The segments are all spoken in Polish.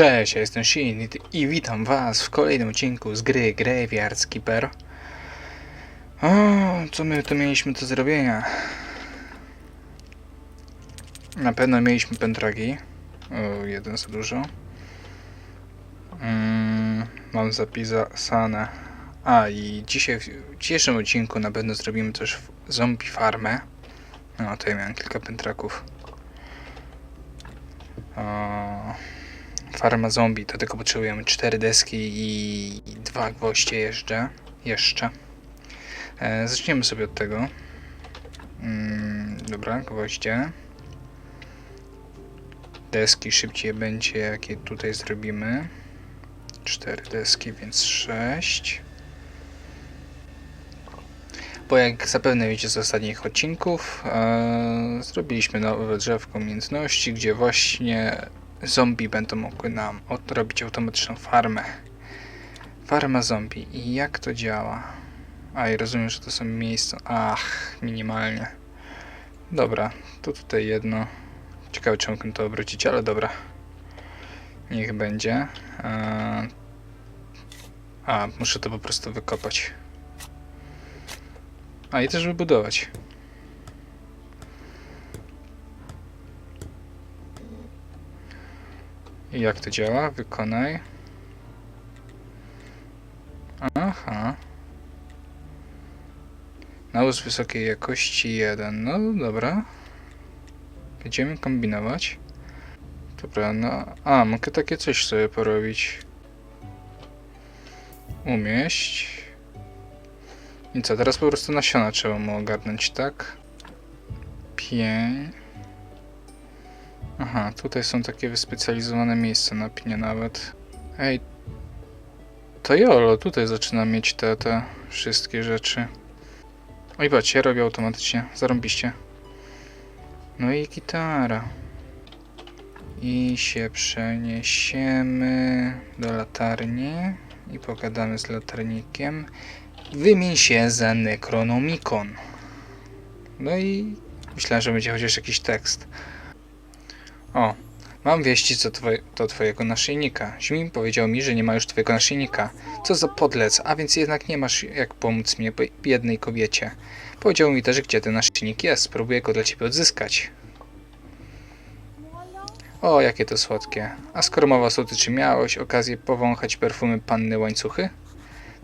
Cześć, ja jestem Shin i- witam was w kolejnym odcinku z gry Graveyard Skipper. O, co my tu mieliśmy do zrobienia? Na pewno mieliśmy pentragi. O, jeden za dużo. Mm, mam zapisane. A i dzisiaj, w dzisiejszym odcinku na pewno zrobimy też zombie farmę. No, tutaj miałem kilka pentraków. O, Farma zombie, do tego potrzebujemy cztery deski i dwa gwoździe jeszcze. jeszcze. E, zaczniemy sobie od tego. Mm, dobra, gwoździe. Deski szybciej będzie, jakie tutaj zrobimy. Cztery deski, więc sześć. Bo jak zapewne wiecie z ostatnich odcinków, e, zrobiliśmy nowe drzewko umiejętności, gdzie właśnie zombie będą mogły nam odrobić automatyczną farmę. Farma zombie. I jak to działa? A, i rozumiem, że to są miejsca... Ach, minimalnie. Dobra, to tutaj jedno. Ciekawe, czy mógłbym to obrócić, ale dobra. Niech będzie. A, muszę to po prostu wykopać. A, i też wybudować. I jak to działa? Wykonaj. Aha. Nawóz wysokiej jakości 1. No dobra. Będziemy kombinować. Dobra, no. A, mogę takie coś sobie porobić. Umieść. I co, teraz po prostu nasiona trzeba mu ogarnąć, tak? Pięć. Aha, tutaj są takie wyspecjalizowane miejsca na pnie nawet. Ej, to jolo, tutaj zaczyna mieć te, te wszystkie rzeczy. Oj, patrzcie, robię automatycznie, zarąbiście. No i gitara. I się przeniesiemy do latarni i pogadamy z latarnikiem. Wymień się za Necronomicon. No i myślałem, że będzie chociaż jakiś tekst. O, mam wieści co twoje, do twojego naszyjnika. Zmin powiedział mi, że nie ma już twojego naszyjnika. Co za podlec, a więc jednak nie masz jak pomóc mnie, biednej kobiecie. Powiedział mi też, gdzie ten naszyjnik jest. Spróbuję go dla ciebie odzyskać. O, jakie to słodkie. A skoro mowa o czy miałeś okazję powąchać perfumy panny łańcuchy?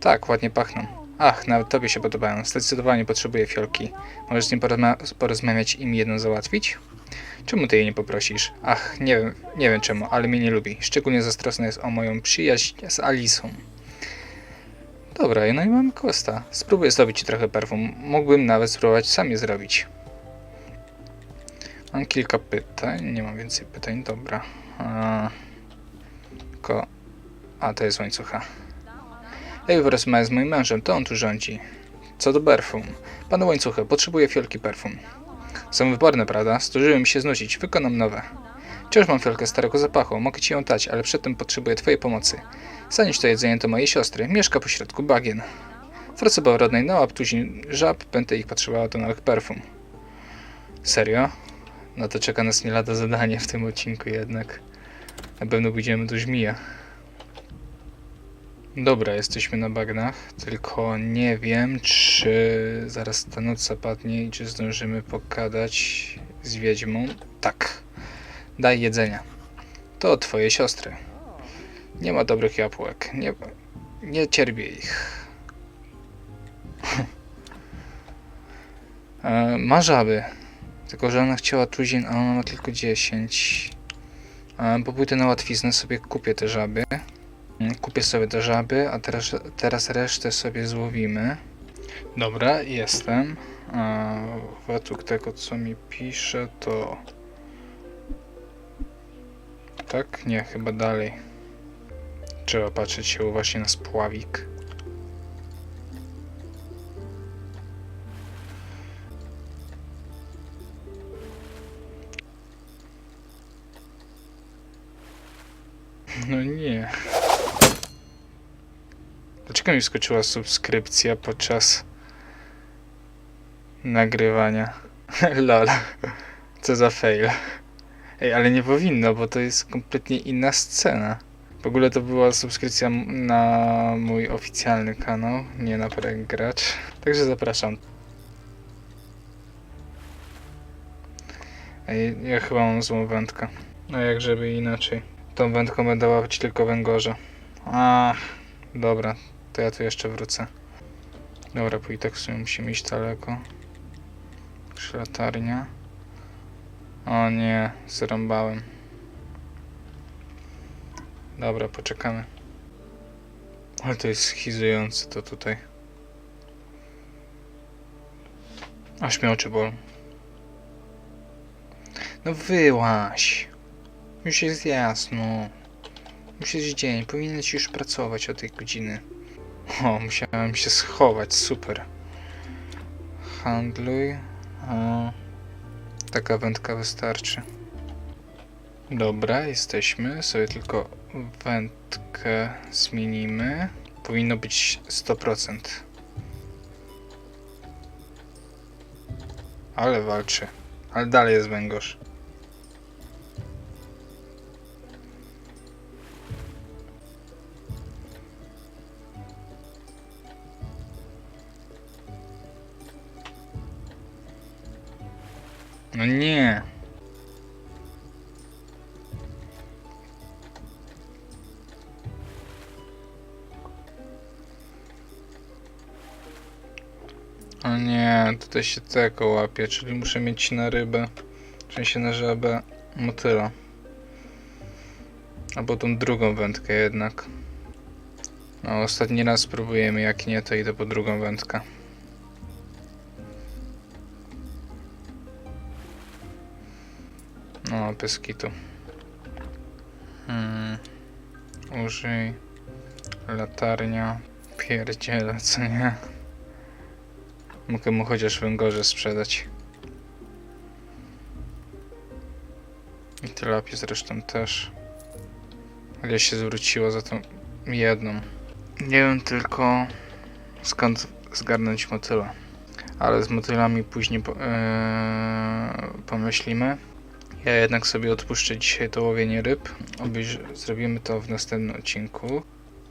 Tak, ładnie pachną. Ach, nawet tobie się podobają. Zdecydowanie potrzebuję fiolki. Możesz z nim porozma- porozmawiać i mi jedną załatwić? Czemu ty jej nie poprosisz? Ach, nie wiem, nie wiem czemu, ale mnie nie lubi. Szczególnie zazdrosna jest o moją przyjaźń z Alisą. Dobra, no i mamy kosta. Spróbuję zdobyć ci trochę perfum. Mógłbym nawet spróbować sam je zrobić. Mam kilka pytań, nie mam więcej pytań, dobra. A, ko... A, to jest łańcucha. Ej, porozmawiaj z moim mężem, to on tu rządzi. Co do perfum. Panu łańcuchy, potrzebuję fiolki perfum. Są wyborne, prawda? Zdążyły mi się znudzić. Wykonam nowe. Wciąż mam fiolkę starego zapachu. Mogę ci ją dać, ale przedtem potrzebuję twojej pomocy. Zanieś to jedzenie do mojej siostry. Mieszka pośrodku bagien. Do rodnej na łap tuzin żab. Będę ich potrzebowała do nowych perfum. Serio? No to czeka nas nie lada zadanie w tym odcinku jednak. Na pewno pójdziemy do żmija. Dobra, jesteśmy na bagnach, tylko nie wiem, czy zaraz ta noc zapadnie i czy zdążymy pogadać z wiedźmą. Tak. Daj jedzenia. To od twojej siostry. Nie ma dobrych jabłek. Nie, nie cierpię ich. e, ma żaby. Tylko, że ona chciała tuzin, a ona ma tylko 10. E, bo pójdę na łatwiznę, sobie kupię te żaby. Mm, Kupię sobie te żaby, a teraz, teraz resztę sobie złowimy. Dobra, jestem. A według tego, co mi pisze, to... Tak? Nie, chyba dalej. Trzeba patrzeć się właśnie na spławik. Dlaczego mi skoczyła subskrypcja podczas nagrywania? Lol. Co za fail. Ej, ale nie powinno, bo to jest kompletnie inna scena. W ogóle to była subskrypcja na mój oficjalny kanał, nie na gracz. Także zapraszam. Ej, ja chyba mam złą wędkę. No jak żeby inaczej. Tą wędką będę łapać tylko węgorza. Ach, dobra, to ja tu jeszcze wrócę. Dobra, bo i tak w sumie musimy iść daleko. Szlatarnia. O nie, zrąbałem. Dobra, poczekamy. Ale to jest schizujące to tutaj. Aż mnie oczy bolą. No wyłaś. Już jest jasno. Już jest dzień, powinieneś już pracować o tej godziny. O, musiałem się schować, super. Handluj. O, taka wędka wystarczy. Dobra, jesteśmy. Sobie tylko wędkę zmienimy. Powinno być 100%. Ale walczy. Ale dalej jest węgorz. No nie. O nie, tutaj się tego łapie, czyli muszę mieć na rybę, w sensie na żabę motyla. Albo tą drugą wędkę jednak. No, ostatni raz spróbujemy, jak nie, to idę po drugą wędkę. No. Hmm. Użyj. Latarnia. Pierdziele, co nie? Mogę mu chociaż węgorze sprzedać. I telapię zresztą też. Ale się zwróciło za tą jedną. Nie wiem tylko skąd zgarnąć motyla. Ale z motylami później po, eee, pomyślimy. Ja jednak sobie odpuszczę dzisiaj to łowienie ryb. Obejrz zrobimy to w następnym odcinku.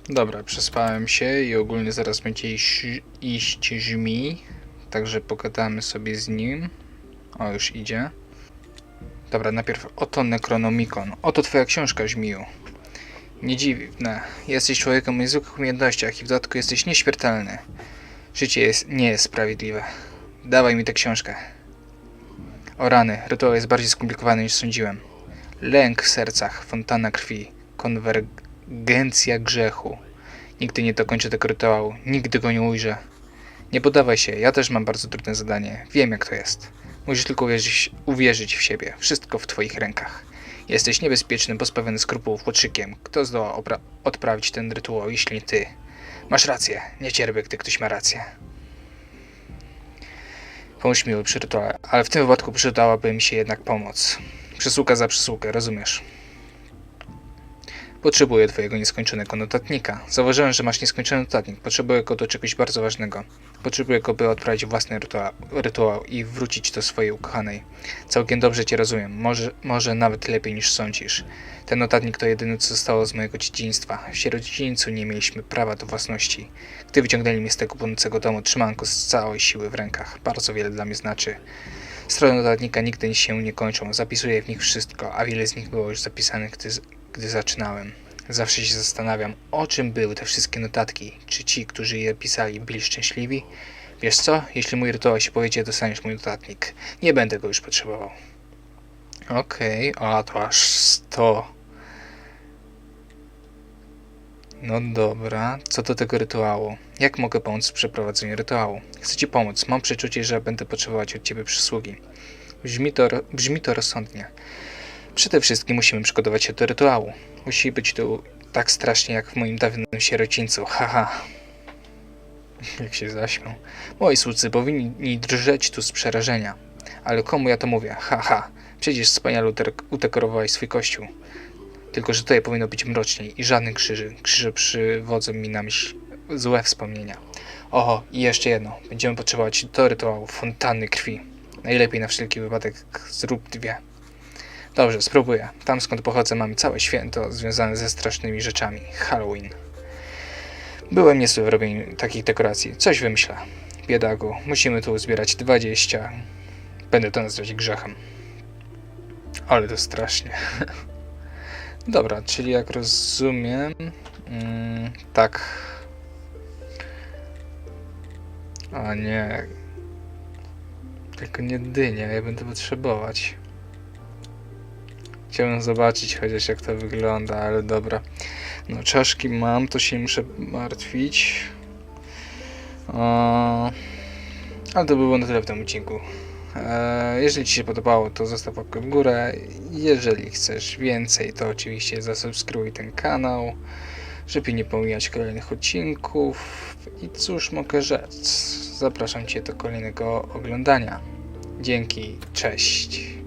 Dobra, przespałem się i ogólnie zaraz będzie iść, iść żmi. Także pogadamy sobie z nim. O, już idzie. Dobra, najpierw oto Necronomicon. Oto twoja książka, Żmiju. Nie dziwne. Jesteś człowiekiem o niezwykłych umiejętnościach i w dodatku jesteś nieśmiertelny. Życie jest, nie jest sprawiedliwe. Dawaj mi tę książkę. O rany, rytuał jest bardziej skomplikowany niż sądziłem. Lęk w sercach, fontana krwi, konwergencja grzechu. Nigdy nie dokończę tego rytuału, nigdy go nie ujrzę. Nie poddawaj się, ja też mam bardzo trudne zadanie. Wiem jak to jest. Musisz tylko uwierzyć, uwierzyć w siebie. Wszystko w twoich rękach. Jesteś niebezpiecznym, pozbawiony skrupułów łotrzykiem. Kto zdoła odprawić ten rytuał, jeśli nie ty? Masz rację. Nie cierpię, gdy ktoś ma rację. Pomóż mi przy rytuale, ale w tym wypadku przydałaby mi się jednak pomoc. Przysługa za przysługę, rozumiesz? Potrzebuję twojego nieskończonego notatnika. Zauważyłem, że masz nieskończony notatnik. Potrzebuję go do czegoś bardzo ważnego. Potrzebuję go, by odprawić własny rytuał, rytuał i wrócić do swojej ukochanej. Całkiem dobrze cię rozumiem. Może, może nawet lepiej niż sądzisz. Ten notatnik to jedyne, co zostało z mojego dzieciństwa. W sierocińcu nie mieliśmy prawa do własności. Gdy wyciągnęli mnie z tego płonącego domu, trzymałem go z całej siły w rękach. Bardzo wiele dla mnie znaczy. Strony notatnika nigdy się nie kończą. Zapisuję w nich wszystko, a wiele z nich było już zapisanych, gdy, gdy zaczynałem. Zawsze się zastanawiam, o czym były te wszystkie notatki. Czy ci, którzy je pisali, byli szczęśliwi? Wiesz co? Jeśli mój rytuał się powiedzie, dostaniesz mój notatnik. Nie będę go już potrzebował. Okej, a to aż 100. No dobra, co do tego rytuału? Jak mogę pomóc w przeprowadzeniu rytuału? Chcę ci pomóc, mam przeczucie, że będę potrzebować od ciebie przysługi. Brzmi to, brzmi to rozsądnie. Przede wszystkim musimy przygotować się do rytuału. Musi być tu tak strasznie jak w moim dawnym sierocińcu, haha. Jak się zaśmiał. Moi słudzy powinni drżeć tu z przerażenia. Ale komu ja to mówię? Haha. Przecież wspaniale udekorowałeś swój kościół. Tylko, że tutaj powinno być mroczniej i żadnych krzyży. Krzyże przywodzą mi na myśl złe wspomnienia. Oho, i jeszcze jedno. Będziemy potrzebować do rytuału fontanny krwi. Najlepiej na wszelki wypadek zrób dwie. Dobrze, spróbuję. Tam skąd pochodzę mamy całe święto związane ze strasznymi rzeczami. Halloween. Byłem niezły w robieniu takich dekoracji. Coś wymyślę. Biedaku, musimy tu uzbierać 20. Będę to nazywać grzechem. Ale to strasznie. Dobra, czyli jak rozumiem... Mm, tak. A nie. Tylko nie dynia, ja będę potrzebować. Chciałem zobaczyć chociaż jak to wygląda, ale dobra. No czaszki mam, to się muszę martwić. O, ale to by było na tyle w tym odcinku. E, Jeżeli Ci się podobało, to zostaw łapkę w górę. Jeżeli chcesz więcej, to oczywiście zasubskrybuj ten kanał, żeby nie pomijać kolejnych odcinków. I cóż mogę rzec? Zapraszam Cię do kolejnego oglądania. Dzięki, cześć.